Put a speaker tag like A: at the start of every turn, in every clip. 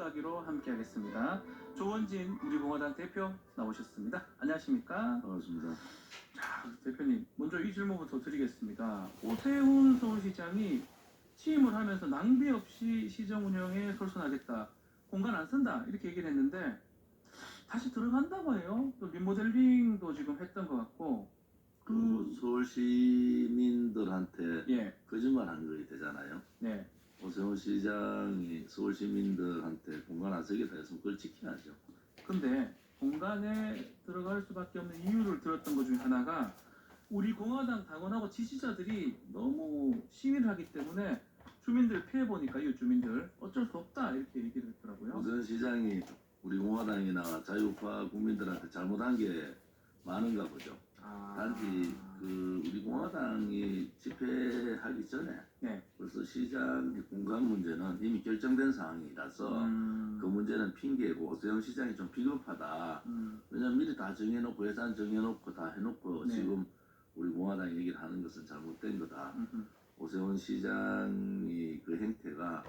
A: 가기로 함께하겠습니다. 조원진 우리 공화당 대표 나오셨습니다. 안녕하십니까?
B: 반갑습니다.
A: 자, 대표님 먼저 이 질문부터 드리겠습니다. 오세훈 서울시장이 취임을 하면서 낭비 없이 시정 운영에 솔선하겠다. 공간 안 쓴다. 이렇게 얘기를 했는데 다시 들어간다고 해요. 또 리모델링도 지금 했던 것 같고. 그그
B: 서울 시민들한테
A: 예,
B: 거짓말 한 거이 되잖아요.
A: 네.
B: 오세훈 시장이 서울 시민들한테 공간 안 쓰겠다 했으면 그걸 지켜야죠.
A: 근데 공간에 들어갈 수밖에 없는 이유를 들었던 것 중에 하나가 우리 공화당 당원하고 지지자들이 너무 시위를 하기 때문에 주민들 피해 보니까 이웃 주민들 어쩔 수 없다 이렇게 얘기를 했더라고요.
B: 오세훈 시장이 우리 공화당이나 자유파 국민들한테 잘못한 게 많은가 보죠.
A: 아,
B: 단지 그 우리 공화당이 집회하기 전에
A: 네.
B: 벌써 시장 공간 문제는 이미 결정된 상황이라서
A: 음,
B: 그 문제는 핑계고 오세훈 시장이 좀 비겁하다.
A: 음,
B: 왜냐면 미리 다 정해놓고 예산 정해놓고 다 해놓고
A: 네.
B: 지금 우리 공화당 얘기를 하는 것은 잘못된 거다.
A: 음, 음.
B: 오세훈 시장이 그 행태가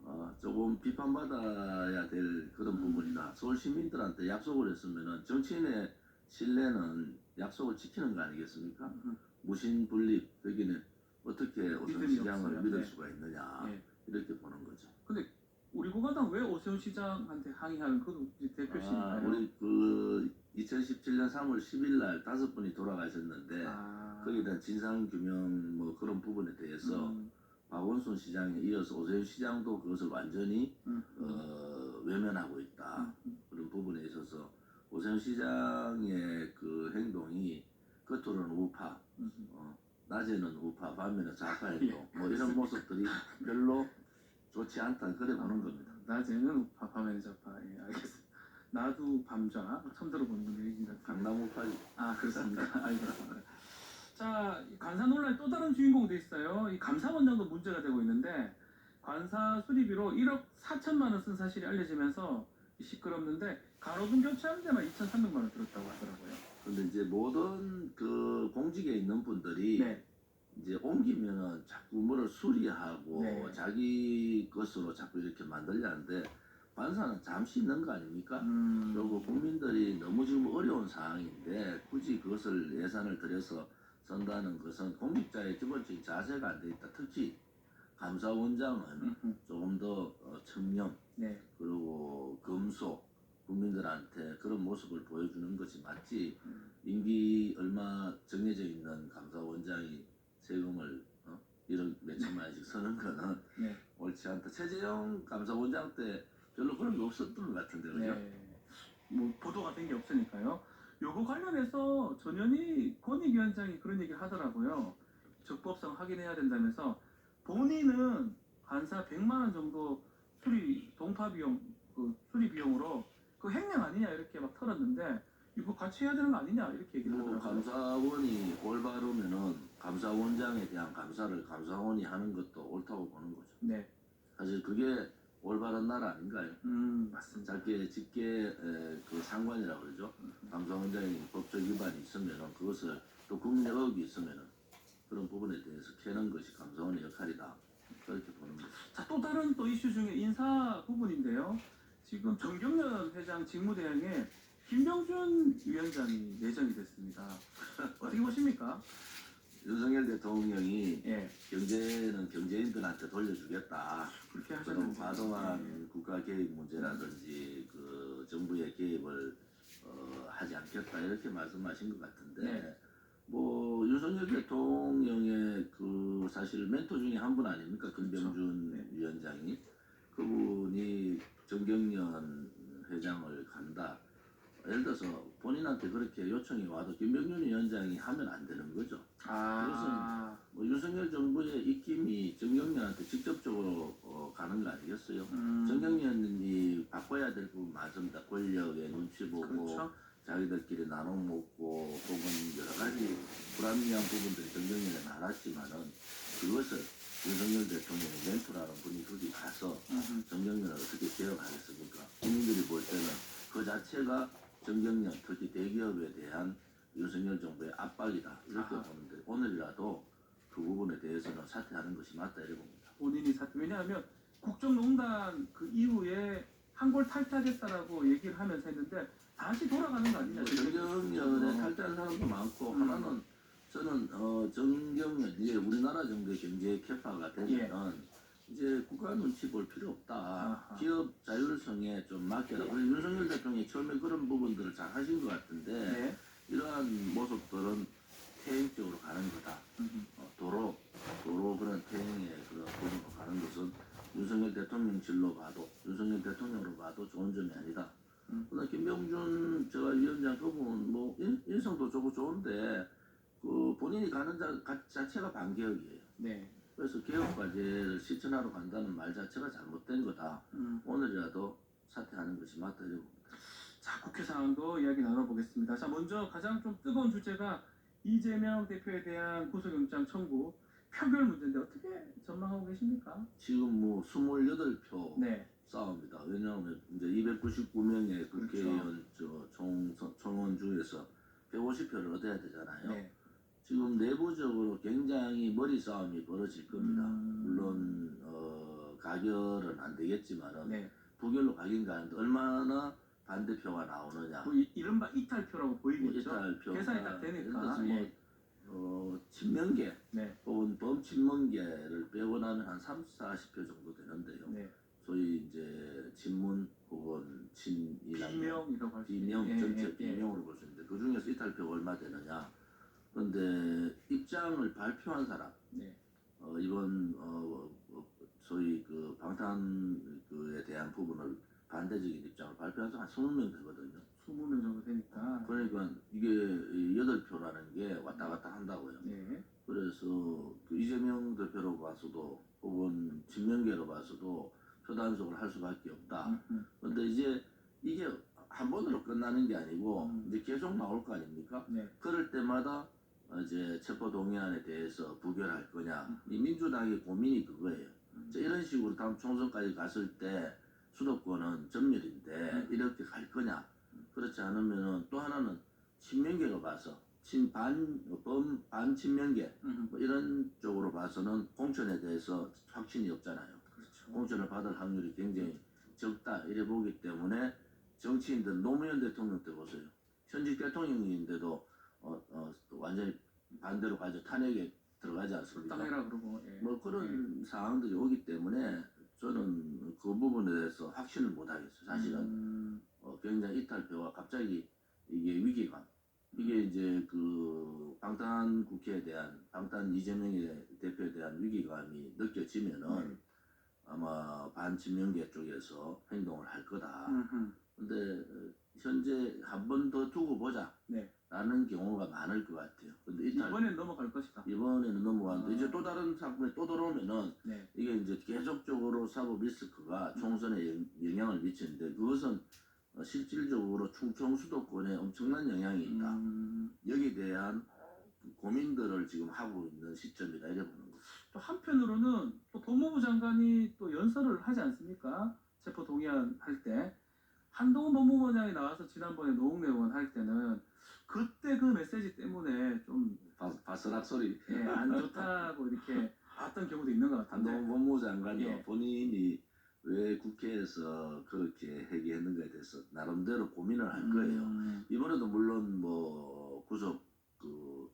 B: 어, 조금 비판받아야 될 그런
A: 음.
B: 부분이다. 서울 시민들한테 약속을 했으면은 정치인의 신뢰는 약속을 지키는 거 아니겠습니까?
A: 음,
B: 무신 분립 여기는 어떻게 오세훈
A: 믿음이
B: 시장을
A: 없어요.
B: 믿을
A: 네.
B: 수가 있느냐
A: 예.
B: 이렇게 보는 거죠.
A: 우리 공화당 왜 오세훈 시장한테 항의하는 그도 이제
B: 아,
A: 대표시니까요.
B: 우리 그 2017년 3월 10일 날 다섯 분이 돌아가셨는데
A: 아,
B: 거기에 대한 진상 규명 뭐 그런 부분에 대해서
A: 음,
B: 박원순 시장에 이어서 오세훈 시장도 그것을 완전히
A: 음, 음,
B: 어, 외면하고 있다
A: 음,
B: 그런 부분에 있어서 오세훈 시장의 그 행동이 겉으로는 우파
A: 음, 음.
B: 어, 낮에는 우파 밤에는 좌파
A: 예,
B: 행동 뭐 이런 모습들이 별로 좋지 않다 그래 보는 겁니다.
A: 낮에는 우파, 밤에는 좌파. 예, 알겠습니다. 나도 밤좌 처음 들어보는 얘기입니다.
B: 강남 우파지
A: 아 그렇습니다. 알겠습니다. 자, 이 관사 논란의 또 다른 주인공도 있어요. 이 감사원장도 문제가 되고 있는데 관사 수리비로 1억 4천만 원 쓴 사실이 알려지면서 이 시끄럽는데 가로등 교체하는 데만 2,300만 원 들었다고 하더라고요.
B: 근데 이제 모든 그 공직에 있는 분들이
A: 네,
B: 이제 옮기면은 자꾸 뭐를 수리하고
A: 네.
B: 자기 것으로 자꾸 이렇게 만들려 하는데 관사는 잠시 있는 거 아닙니까?
A: 음,
B: 그리고 국민들이 너무 지금 어려운 상황인데 굳이 그것을 예산을 들여서 쓴다는 것은 공직자의 기본적인 자세가 안 돼 있다. 특히 감사원장은
A: 음, 음,
B: 조금 더 어, 청렴
A: 네,
B: 그리고 검소 국민들한테 그런 모습을 보여주는 것이 맞지
A: 음,
B: 임기 얼마 정해져 있는 감사원장이 세금을 어? 1억 몇천만 원씩 쓰는 거는
A: 네,
B: 옳지 않다. 최재형 감사원장 때 별로 그런 게 없었던 것 같은데 그죠?
A: 네. 뭐 보도가 된 게 없으니까요. 요거 관련해서 전현희 권익위원장이 그런 얘기를 하더라고요. 적법성 확인해야 된다면서 본인은 관사 100만 원 정도 수리 동파 비용 그 수리 비용으로 그 횡령 아니냐 이렇게 막 털었는데 이거 같이 해야 되는 거 아니냐 이렇게 얘기를
B: 뭐
A: 하더라고요.
B: 감사원이 올바르면은 감사원장에 대한 감사를 감사원이 하는 것도 옳다고 보는 거죠.
A: 네,
B: 사실 그게 올바른 나라 아닌가요?
A: 음 맞습니다.
B: 짧게 직계 에, 그 상관이라고 그러죠. 감사원장이 법적 위반이 있으면은 그것을 또 국민의 의혹이 있으면은 그런 부분에 대해서 캐는 것이 감사원의 역할이다. 그렇게 보는 거죠.
A: 자, 또 다른 또 이슈 중에 인사 부분인데요. 지금 정경련 회장 직무대행에 김병준 위원장이 내정이 됐습니다. 어떻게 보십니까?
B: 윤석열 대통령이
A: 예,
B: 경제는 경제인들한테 돌려주겠다.
A: 그렇게
B: 그런
A: 하셨는데.
B: 과도한 국가 개입 문제라든지 그 정부의 개입을 어, 하지 않겠다 이렇게 말씀하신 것 같은데
A: 네.
B: 뭐 윤석열 대통령의 그 사실 멘토 중에 한 분 아닙니까 김병준
A: 네.
B: 위원장이 그분이 정경련 회장을 간다. 예를 들어서 본인한테 그렇게 요청이 와도 김병준 위원장이 하면 안 되는 거죠.
A: 아,
B: 뭐 윤석열 정부의 입김이 정경련한테 직접적으로 어, 가는 거 아니겠어요?
A: 음,
B: 정경련이 바꿔야 될 부분 맞습니다. 권력의 눈치 보고
A: 그렇죠.
B: 자기들끼리 나눠 먹고 혹은 여러 가지 불합리한 부분들이 정경련에 많았지만은 그것을 윤석열 대통령의 멘토라는 분이 거기 가서
A: 음,
B: 정경련을 어떻게 개혁하겠습니까? 국민들이 볼 때는 그 자체가 정경련 특히 대기업에 대한 윤석열 정부의 압박이다 이렇게
A: 아하.
B: 보는데 오늘이라도 그 부분에 대해서는 사퇴하는 것이 맞다 이렇게 봅니다.
A: 본인이 사 왜냐하면 국정농단 그 이후에 한골 탈퇴하겠다라고 얘기를 하면서 했는데 다시 돌아가는 거 아니냐?
B: 뭐 정경련에
A: 어.
B: 탈퇴한 사람도 많고
A: 음.
B: 하나는 저는 어 정경련 이제 우리나라 정도 경제 캐파가 되면은 이제 국가 눈치 볼 필요 없다.
A: 예. 아하.
B: 기업 자율성에 좀 맡겨라.
A: 예.
B: 우리 윤석열 대통령이 처음에 그런 부분들을 잘 하신 것 같은데
A: 네.
B: 이러한 모습들은 퇴행 쪽으로 가는 거다.
A: 음,
B: 어, 도로 도로 그런 퇴행의 그런 부분으로 가는 것은 윤석열 대통령실로 봐도 윤석열 대통령으로 봐도 좋은 점이 아니다.
A: 음.
B: 그러나 김병준 제가 위원장 그분 뭐 인, 인성도 좋고 좋은데 그 본인이 가는 자, 가- 자체가 반개혁이에요.
A: 네.
B: 그래서 개혁 과제를 실천하러 간다는 말 자체가 잘못된 거다.
A: 음.
B: 오늘이라도 사퇴하는 것이 맞다 이러고.
A: 자, 국회 상황도 이야기 나눠보겠습니다. 자, 먼저 가장 좀 뜨거운 주제가 이재명 대표에 대한 구속영장 청구 표결 문제인데 어떻게 전망하고 계십니까?
B: 지금 뭐 28표
A: 네.
B: 싸웁니다. 왜냐하면 이제 299명의 국회의원 저 총, 총원 중에서 150표를 얻어야 되잖아요.
A: 네.
B: 지금 내부적으로 굉장히 머리 싸움이 벌어질 겁니다.
A: 음.
B: 물론 어, 가결은 안 되겠지만은
A: 네.
B: 부결로 가긴 가는데 얼마나 반대표가 나오느냐.
A: 뭐 이, 이른바 이탈표라고
B: 뭐
A: 보이겠죠?
B: 이탈표
A: 계산이 딱 되니까.
B: 뭐
A: 예.
B: 어, 친명계
A: 네.
B: 혹은 범친문계를 빼고 나면 한 3, 40표 정도.
A: 네.
B: 소위 이제 친문 혹은 친이나
A: 비명이라고 할수 있는.
B: 비명
A: 예,
B: 전체
A: 예, 예.
B: 비명으로 볼 수 있는데 그 중에서 이탈표가 얼마 되느냐. 그런데 입장을 발표한 사람
A: 네.
B: 어, 이번 어, 어, 소위 그 방탄에 대한 부분을 반대적인 입장을 발표한 사람 한 20명 되거든요.
A: 20명 정도 되니까.
B: 그러니까 이게 여덟 표라는 게 왔다 갔다 한다고요.
A: 네.
B: 그래서 그 이재명 대표로 봐서도 혹은 진명계로 봐서도 표단속을 할 수밖에 없다.
A: 음, 음.
B: 근데 이제 이게 한 번으로 끝나는 게 아니고
A: 음.
B: 이제 계속 나올 거 아닙니까?
A: 네.
B: 그럴 때마다 이제 체포 동의안에 대해서 부결할 거냐.
A: 음.
B: 이 민주당의 고민이 그거예요.
A: 음.
B: 자, 이런 식으로 다음 총선까지 갔을 때 수도권은 전멸인데
A: 음.
B: 이렇게 갈 거냐. 그렇지 않으면은 또 하나는 친명계로 봐서 친반 범 반 친명계
A: 음,
B: 뭐 이런 쪽으로 봐서는 공천에 대해서 확신이 없잖아요. 공천을 받을 확률이 굉장히 적다 이래 보기 때문에 정치인들 노무현 대통령 때 보세요. 현직 대통령인데도 어, 어, 완전히 반대로 가죠. 탄핵에 들어가지 않습니까?
A: 땅이라 그러고. 예.
B: 뭐 그런 상황들이 오기 때문에 저는 그 부분에 대해서 확신을 못 하겠어요. 사실은
A: 음,
B: 어, 굉장히 이탈표가 갑자기 이게 위기감 이게 이제 그 방탄 국회에 대한 방탄 이재명의 대표에 대한 위기감이 느껴지면은
A: 네.
B: 아마 반친명계 쪽에서 행동을 할 거다.
A: 음, 음.
B: 근데 어, 현재 한 번 더 두고 보자.
A: 네.
B: 라는 경우가 많을 것 같아요. 근데 이탈
A: 이번엔 넘어갈 것이다.
B: 이번에는 넘어갔는데
A: 아.
B: 이제 또 다른 사건이 또 들어오면은
A: 네.
B: 이게 이제 계속적으로 사법 리스크가 총선에 영- 영향을 미치는데 그것은 어, 실질적으로 충청 수도권에 엄청난 영향이 있다.
A: 음,
B: 여기에 대한 고민들을 지금 하고 있는 시점이다.
A: 또 한편으로는 또 법무부 장관이 또 연설을 하지 않습니까? 체포 동의안 할 때. 한동훈 법무부장이 나와서 지난번에 노웅래 의원 할 때는 그때 그 메시지 때문에 좀
B: 바, 바스락 소리.
A: 예, 안 좋다고 이렇게 봤던 경우도 있는 것 같은데.
B: 한동훈 법무부 장관도
A: 예.
B: 본인이 왜 국회에서 그렇게 회개했는가에 대해서 나름대로 고민을 할 거예요.
A: 음,
B: 이번에도 물론 뭐 구속 그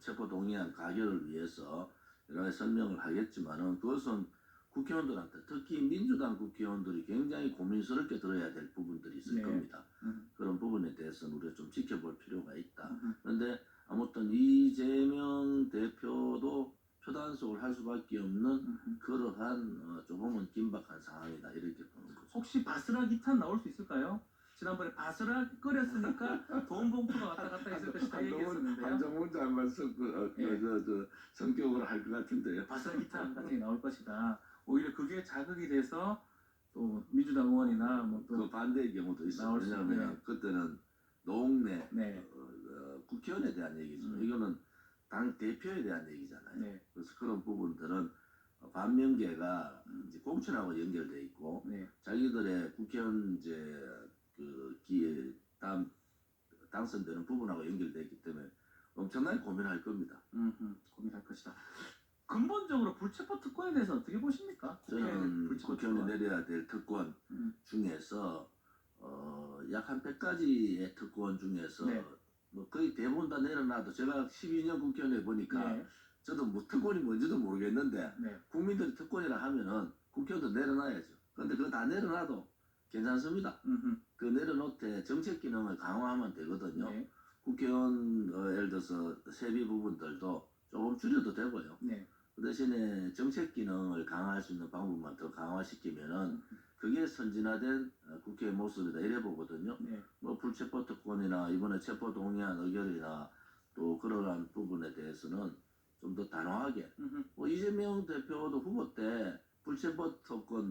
B: 체포 동의안 가결을 위해서 여러 가지 설명을 하겠지만은 그것은 국회의원들한테 특히 민주당 국회의원들이 굉장히 고민스럽게 들어야 될 부분들이 있을
A: 네.
B: 겁니다.
A: 음,
B: 그런 부분에 대해서는 우리가 좀 지켜볼 필요가 있다.
A: 음,
B: 그런데 아무튼 이재명 대표도 표단속을 할 수밖에 없는
A: 음, 음.
B: 그러한 어, 조금은 긴박한 상황이다 이렇게 보는 거죠.
A: 혹시 바스락 2탄 나올 수 있을까요? 지난번에 바스락 끓였으니까 돈 봉투가 왔다 갔다 했을 것이다 얘기했었는데요.
B: 한정문 장관 성, 그, 어, 그,
A: 예.
B: 저, 저, 성격으로 할 것 같은데요.
A: 바스락 2탄 같은 게 나올 것이다. 오히려 그게 자극이 돼서 또 민주당 의원이나
B: 그
A: 뭐또
B: 반대의 경우도 있어요.
A: 나올 수
B: 왜냐하면. 그때는 노웅래
A: 네,
B: 어, 어, 국회의원에 대한 얘기지만
A: 음.
B: 이거는 당 대표에 대한 얘기잖아요.
A: 네,
B: 그래서 그런 부분들은 어, 반면계가 이제 공천하고 연결돼 있고
A: 네.
B: 자기들의 국회의원 이제 그 기회 당 당선되는 부분하고 연결돼 있기 때문에 엄청나게 고민할 겁니다.
A: 음, 음, 고민할 것이다. 근본적으로 불체포 특권에 대해서 어떻게 보십니까?
B: 저는
A: 불체포
B: 국회의원이
A: 특권.
B: 내려야 될 특권
A: 음.
B: 중에서 어, 약 한 100가지의 특권 중에서
A: 네.
B: 뭐 거의 대부분 다 내려놔도 제가 12년 국회의원에 보니까
A: 네.
B: 저도 뭐 특권이 뭔지도 모르겠는데
A: 네.
B: 국민들이 특권이라 하면은 국회의원도 내려놔야죠. 근데 그거 다 내려놔도 괜찮습니다.
A: 음흠.
B: 그 내려놓되 정책 기능을 강화하면 되거든요.
A: 네.
B: 국회의원 어, 예를 들어서 세비 부분들도 조금 줄여도 되고요.
A: 네.
B: 그 대신에 정책 기능을 강화할 수 있는 방법만 더 강화시키면은 그게 선진화된 어, 국회의 모습이다 이래 보거든요.
A: 네.
B: 뭐 불체포 특권이나 이번에 체포 동의안 의결이나 또 그러한 부분에 대해서는 좀 더 단호하게
A: 음흠.
B: 뭐 이재명 대표도 후보 때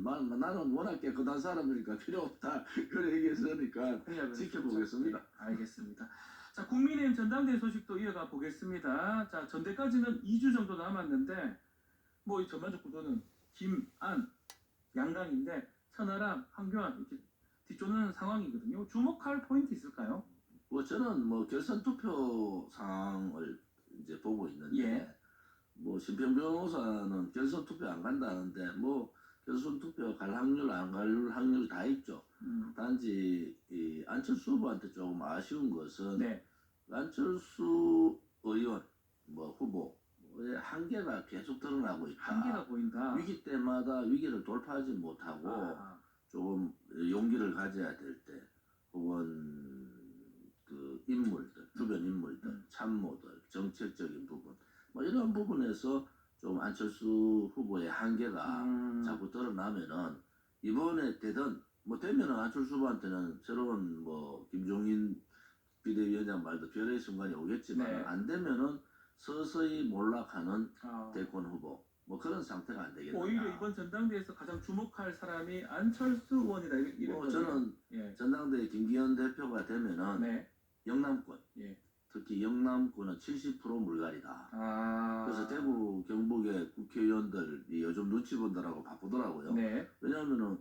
B: 말 나는 워낙 깨끗한 사람이니까 필요 없다 그런 얘기했으니까
A: 공약을
B: 지켜보겠습니다.
A: 네, 알겠습니다. 자, 국민의힘 전당대회 소식도 이어가 보겠습니다. 자, 전대까지는 2주 정도 남았는데 뭐 이 전반적 구도는 김안 양강인데 천하람, 황교안 이렇게 뒤쫓는 상황이거든요. 주목할 포인트 있을까요?
B: 뭐 저는 뭐 결선 투표 상황을 이제 보고 있는데
A: 예.
B: 뭐 심평 변호사는 결선 투표 안 간다는데 뭐 결선 투표 갈 확률 안 갈 확률 다 있죠.
A: 음,
B: 단지 이 안철수 후보한테 조금 아쉬운 것은
A: 네.
B: 안철수 의원 뭐 후보의 한계가 계속 드러나고 있다.
A: 한계가 보인다.
B: 위기 때마다 위기를 돌파하지 못하고
A: 아,
B: 조금 용기를 가져야 될 때 혹은 그 인물들 주변 인물들
A: 음.
B: 참모들 정책적인 부분 뭐 이런 부분에서 좀 안철수 후보의 한계가
A: 음,
B: 자꾸 드러나면은 이번에 되든 뭐 되면은 안철수 후보한테는 새로운 뭐 김종인 비대위원장 말도 별의 순간이 오겠지만
A: 네.
B: 안 되면은 서서히 몰락하는
A: 아,
B: 대권 후보 뭐 그런 상태가 안 되겠느냐.
A: 오히려 이번 전당대회에서 가장 주목할 사람이 안철수 의원이다 이랬-
B: 뭐. 저는
A: 예.
B: 전당대회 김기현 대표가 되면은
A: 네.
B: 영남권
A: 예.
B: 특히 영남권은 70% 물갈이다.
A: 아.
B: 그래서 대구 경북의 국회의원들이 요즘 눈치 본다라고 바쁘더라고요.
A: 네.
B: 왜냐하면은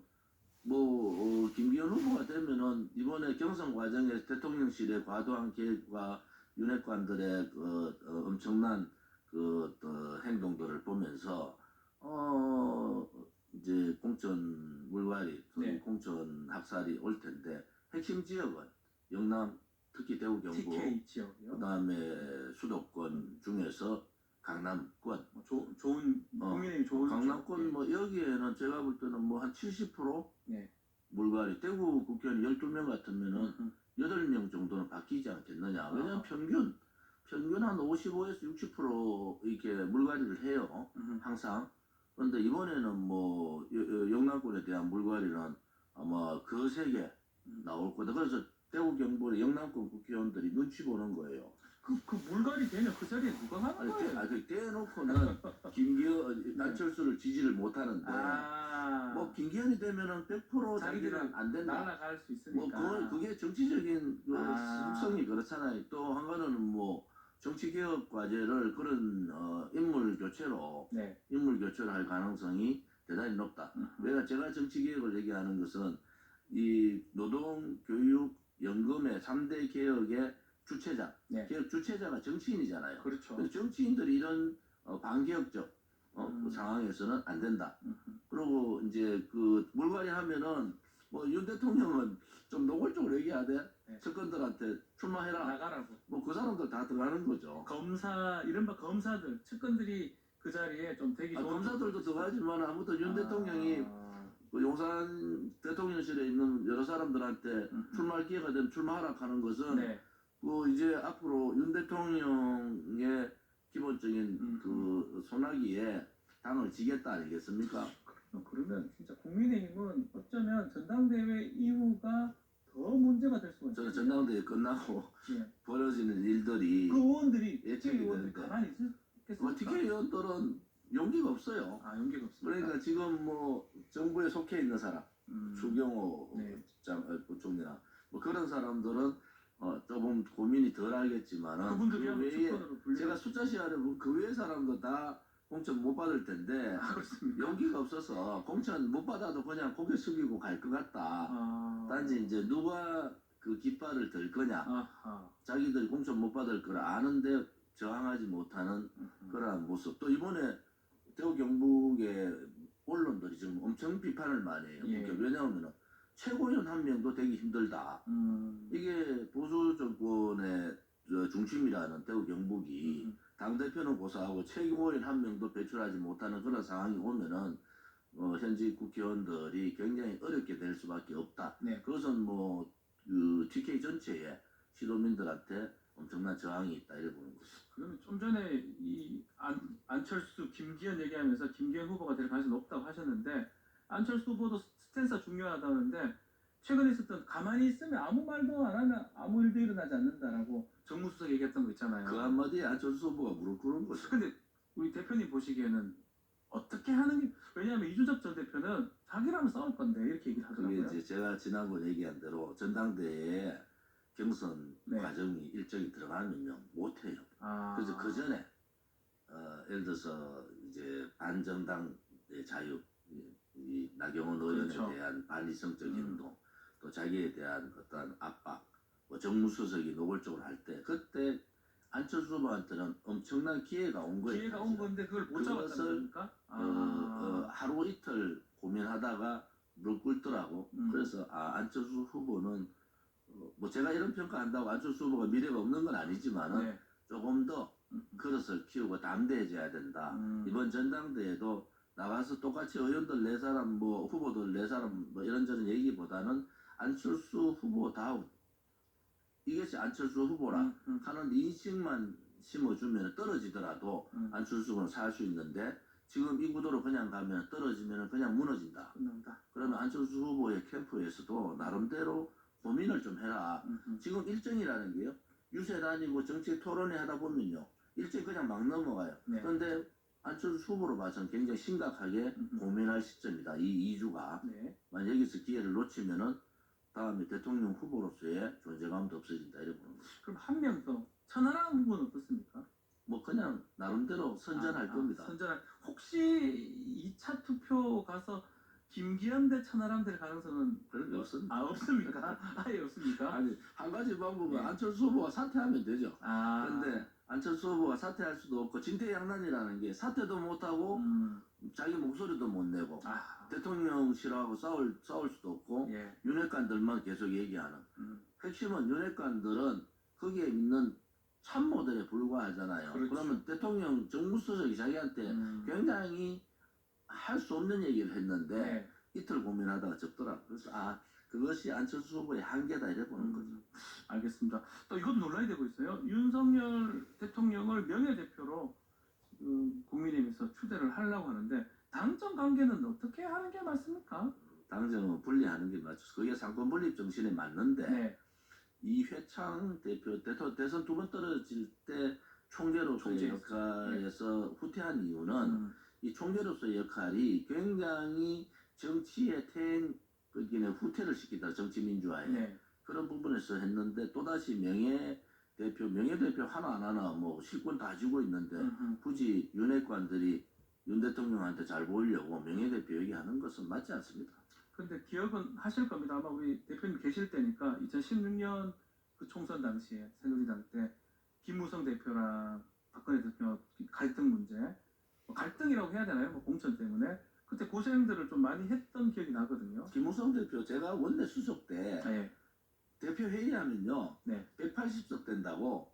B: 뭐 어, 김기현 후보가 되면은 이번에 경선 과정에 대통령실의 과도한 개입과 윤핵관들의 그 어, 엄청난 그 어, 행동들을 보면서 어 이제 공천 물갈이,
A: 네.
B: 공천 학살이 올 텐데 핵심 지역은 영남 특히 대구 경북
A: TK 지역이요.
B: 그다음에 수도권 중에서 강남권
A: 뭐 조, 좋은
B: 어,
A: 국민의힘 좋은
B: 강남권
A: 지역.
B: 뭐 여기에는 제가 볼 때는 뭐 한 70%
A: 네.
B: 물갈이 대구 국회의원 12명 같으면은
A: 음,
B: 8명 정도는 바뀌지 않겠느냐 왜냐면
A: 아하.
B: 평균 평균 한 55에서 60% 이렇게 물갈이를 해요
A: 음,
B: 항상 그런데 이번에는 뭐 영남권에 대한 물갈이는 아마 거세게
A: 음.
B: 나올 거다 그래서 대구 경북의 영남권 국회의원들이 눈치 보는 거예요
A: 그, 그 물갈이 되면 그 자리에 누가
B: 아니, 대,
A: 거예요?
B: 아니 대놓고는 김기현 안철수를 지지를 못하는데
A: 네. 아.
B: 뭐 김기현이 되면은 100% 자기는
A: 자기들은
B: 안 된다.
A: 날아갈 수 있으니까.
B: 뭐 그걸 그게 정치적인 그
A: 아.
B: 속성이 그렇잖아요. 또 한가는 뭐 정치 개혁 과제를 그런 어, 인물 교체로
A: 네.
B: 인물 교체를 할 가능성이 대단히 높다.
A: 음,
B: 내가 제가 정치 개혁을 얘기하는 것은 이 노동, 교육, 연금의 3대 개혁의 주체자,
A: 네.
B: 개혁 주체자가 정치인이잖아요.
A: 그렇죠.
B: 그래서 정치인들이 이런 어, 반개혁적 어,
A: 음.
B: 그 상황에서는 안 된다.
A: 음,
B: 그리고 이제 그 물갈이 하면은 뭐 윤 대통령은 좀 노골적으로 얘기해야 돼.
A: 네.
B: 측근들한테 출마해라.
A: 나가라고.
B: 뭐 그 사람들 다 들어가는 거죠.
A: 검사 이른바 검사들 측근들이 그 자리에 좀 되기
B: 아,
A: 좋은
B: 검사들도 들어가지만 아무튼 윤
A: 아.
B: 대통령이 그 용산 대통령실에 있는 여러 사람들한테
A: 음.
B: 출마할 기회가 되면 출마하라 하는 것은
A: 네.
B: 그 이제 앞으로 윤 대통령의 기본적인
A: 음.
B: 그 소나기에 당을 지겠다 아니겠습니까?
A: 어, 그러면 진짜 국민의힘은 어쩌면 전당대회 이후가 더 문제가 될 수가 있어요.
B: 전당대회 끝나고
A: 예.
B: 벌어지는 일들이
A: 그 의원들이
B: 예측이
A: 특히 의원들이
B: 되는데.
A: 가만히 있겠습니까?
B: 뭐 TK 의원들은 용기가 없어요.
A: 아 용기가 없습니다.
B: 그러니까 지금 뭐 정부에 속해 있는 사람,
A: 음.
B: 추경호
A: 네.
B: 장, 어, 부총리나 뭐 그런 사람들은 어, 조금 고민이 덜 하겠지만은
A: 그분들이
B: 그 외에
A: 불려.
B: 제가 숫자 시간에 보면 그 외의 사람도 다 공천 못 받을 텐데
A: 아?
B: 용기가 없어서 공천 못 받아도 그냥 고개 숙이고 갈 것 같다.
A: 아.
B: 단지 이제 누가 그 깃발을 들 거냐,
A: 아하.
B: 자기들이 공천 못 받을 걸 아는데 저항하지 못하는
A: 음.
B: 그러한 모습. 또 이번에 대구 경북의 언론들이 지금 엄청 비판을 많이 해요.
A: 예.
B: 그러니까 왜냐하면 최고위원 한 명도 되기 힘들다.
A: 음.
B: 이게 보수 정권의 저 중심이라는 대구 경북이
A: 음.
B: 당 대표는 고사하고 최고위원 한 명도 배출하지 못하는 그런 상황이 오면은 어, 현직 국회의원들이 굉장히 어렵게 될 수밖에 없다.
A: 네.
B: 그것은 뭐 그 TK 전체에 시도민들한테 엄청난 저항이 있다 이래 보는 거죠.
A: 그러면 좀 전에 이 안, 안철수, 김기현 얘기하면서 김기현 후보가 될 가능성이 높다고 하셨는데 안철수 후보도 스탠스가 중요하다는데 최근에 있었던 가만히 있으면 아무 말도 안 하면 아무 일도 일어나지 않는다라고 정무수석 얘기했던 거 있잖아요.
B: 그 한마디에 안철수 후보가 무릎 꿇은 거죠.
A: 근데 우리 대표님 보시기에는 어떻게 하는 게 왜냐하면 이준석 전 대표는 자기랑 싸울 건데 이렇게 얘기를
B: 그게
A: 하더라고요.
B: 이제 제가 지난번 얘기한 대로 전당대회에 경선
A: 네.
B: 과정이 일정이 들어가면요 못해요.
A: 아,
B: 그래서 그 전에 어, 예를 들어서 이제 반정당의 자유, 이, 이 나경원 의원에
A: 그렇죠.
B: 대한 반리성적
A: 음.
B: 행동, 또 자기에 대한 어떤 압박, 뭐 정무수석이 노골적으로 할 때 그때 안철수 후보한테는 엄청난 기회가 온 거예요.
A: 기회가 온 건데 그걸 못
B: 그것을,
A: 잡았다는 겁니까?
B: 어, 어, 하루 이틀 고민하다가 무릎 꿇더라고.
A: 음.
B: 그래서 아 안철수 후보는 어, 뭐 제가 이런 평가한다고 안철수 후보가 미래가 없는 건 아니지만은
A: 네.
B: 조금 더
A: 음,
B: 그릇을 키우고 담대해져야 된다.
A: 음.
B: 이번 전당대회도 나가서 똑같이 의원들 네 사람 뭐 후보들 네 사람 뭐 이런저런 얘기보다는 안철수 후보다운 이것이 안철수 후보라
A: 음, 음,
B: 하는 인식만 심어주면 떨어지더라도
A: 음.
B: 안철수 후보는 살 수 있는데 지금 이 구도로 그냥 가면 떨어지면 그냥 무너진다.
A: 끝난다.
B: 그러면 안철수 후보의 캠프에서도 나름대로 고민을 좀 해라.
A: 음, 음.
B: 지금 일정이라는 게요. 유세 다니고 정책 토론회 하다 보면요. 일정 그냥 막 넘어가요.
A: 네.
B: 그런데 안철수 후보로 봐서는 굉장히 심각하게
A: 음, 음.
B: 고민할 시점이다. 이 2주가.
A: 네.
B: 만약 여기서 기회를 놓치면은 다음에 대통령 후보로서의 존재감도 없어진다. 이래 보는 거죠.
A: 그럼 한 명 더. 천하람 후보는 어떻습니까?
B: 뭐 그냥 나름대로 선전할
A: 아,
B: 겁니다.
A: 아, 선전할. 혹시 2차 투표 가서 김기현 대 천하람 될 가능성은
B: 그런 게 없습니다.
A: 아 없습니까? 아예 없습니까?
B: 아니 한 가지 방법은
A: 네.
B: 안철수 후보가 사퇴하면 되죠.
A: 아.
B: 그런데 안철수 후보가 사퇴할 수도 없고 진퇴양난이라는 게 사퇴도 못하고
A: 음.
B: 자기 목소리도 못 내고
A: 아.
B: 대통령실하고 싸울 싸울 수도 없고
A: 예.
B: 윤핵관들만 계속 얘기하는
A: 음.
B: 핵심은 윤핵관들은 거기에 있는 참모들에 불과하잖아요.
A: 그렇죠.
B: 그러면 대통령 정무수석이 자기한테
A: 음.
B: 굉장히 할 수 없는 얘기를 했는데
A: 네.
B: 이틀 고민하다가 접더라. 그래서 아 그것이 안철수 후보의 한계다 이래 보는 거죠.
A: 음, 알겠습니다. 또 이것도 논란이 되고 있어요. 윤석열 대통령을 명예대표로 지금 국민의힘에서 추대를 하려고 하는데 당정 관계는 어떻게 하는 게 맞습니까?
B: 당정은 분리하는 게 맞죠. 그게 상권 분립 정신에 맞는데
A: 네.
B: 이 회창 대표 대선 대선 두 번 떨어질 때 총재로서의
A: 총재.
B: 역할에서 후퇴한 이유는
A: 음,
B: 이 총재로서의 역할이 굉장히 정치의 퇴행 그기는 후퇴를 시키다 정치 민주화에
A: 네.
B: 그런 부분에서 했는데 또다시 명예 대표 명예 대표 하나 안 하나 뭐 실권 다 쥐고 있는데
A: 음, 음.
B: 굳이 윤핵관들이 윤 대통령한테 잘 보이려고 명예 대표 얘기하는 것은 맞지 않습니다.
A: 근데 기억은 하실 겁니다. 아마 우리 대표님 계실 때니까 2016년 그 총선 당시에 새누리당 때 김무성 대표랑 박근혜 대표 갈등 문제 뭐 갈등이라고 해야 되나요? 뭐 공천 때문에 그때 고생들을 좀 많이 했던 기억이 나거든요.
B: 김우성 대표 제가 원내 수석 때
A: 아, 예.
B: 대표 회의하면요
A: 네.
B: 180석 된다고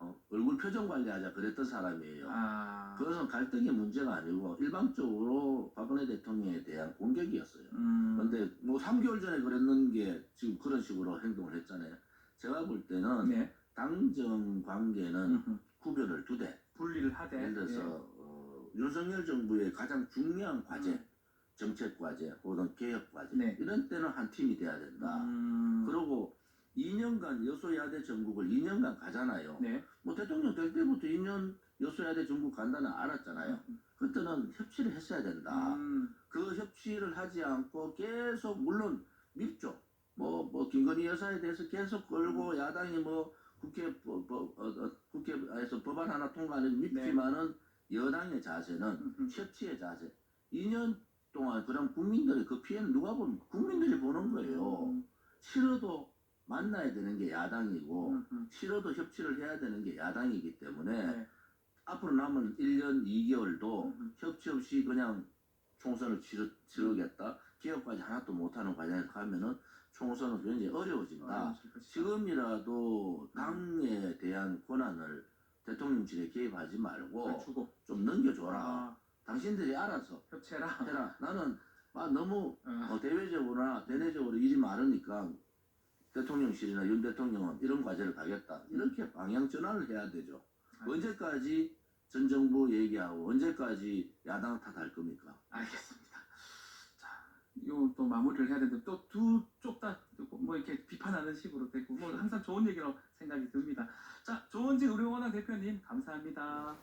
B: 어, 얼굴 표정 관리하자 그랬던 사람이에요.
A: 아.
B: 그것은 갈등의 문제가 아니고 일방적으로 박근혜 대통령에 대한 공격이었어요.
A: 음.
B: 그런데 뭐 3개월 전에 그랬는 게 지금 그런 식으로 행동을 했잖아요. 제가 볼 때는
A: 네.
B: 당정 관계는. 구별을 두되
A: 분리를 하되.
B: 예를 들어서 어, 윤석열 정부의 가장 중요한 과제,
A: 음.
B: 정책 과제 혹은 개혁 과제
A: 네.
B: 이런 때는 한 팀이 돼야
A: 예.
B: 된다.
A: 음.
B: 그리고 2년간 여소야대 전국을 2년간 가잖아요.
A: 네.
B: 뭐 대통령 될 때부터 2년 여소야대 전국 간다는 알았잖아요. 그때는 협치를 했어야 된다.
A: 음.
B: 그 협치를 하지 않고 계속 물론 밉죠. 뭐 뭐 김건희 여사에 대해서 계속 걸고 야당이 뭐 국회 법, 법, 어, 어, 국회에서 법안 하나 통과하는 밉지만은 여당의 자세는. 협치의 자세. 2년 동안 그럼 국민들의 그 피해는 누가 보는 국민들이 보는 거예요.
A: 음.
B: 싫어도 만나야 되는 게 야당이고. 싫어도 협치를 해야 되는 게 야당이기 때문에
A: 네.
B: 앞으로 남은 1년 2개월도
A: 음.
B: 협치 없이 그냥 총선을 치르, 치르겠다. 개혁까지 하나도 못하는 과정에 가면은 총선은 굉장히
A: 어려워진다.
B: 지금이라도 당에 대한 권한을 대통령실에 개입하지 말고
A: 주고
B: 좀 넘겨줘라.
A: 아,
B: 당신들이 알아서
A: 협체라.
B: 해라. 나는 아, 너무
A: 어,
B: 어, 대외적으로나 대내적으로 일이 많으니까 대통령실이나 윤 대통령은 이런 과제를 가겠다. 이렇게 방향 전환을 해야 되죠. 언제까지 전 정부 얘기하고 언제까지 야당 탓할 겁니까?
A: 알겠습니다. 자, 이거 또 마무리를 해야 되는데 또 두 쪽 다 뭐 이렇게 비판하는 식으로 됐고 뭐 항상 좋은 얘기라고 생각이 듭니다. 자, 조은지 의료원화 대표님 감사합니다.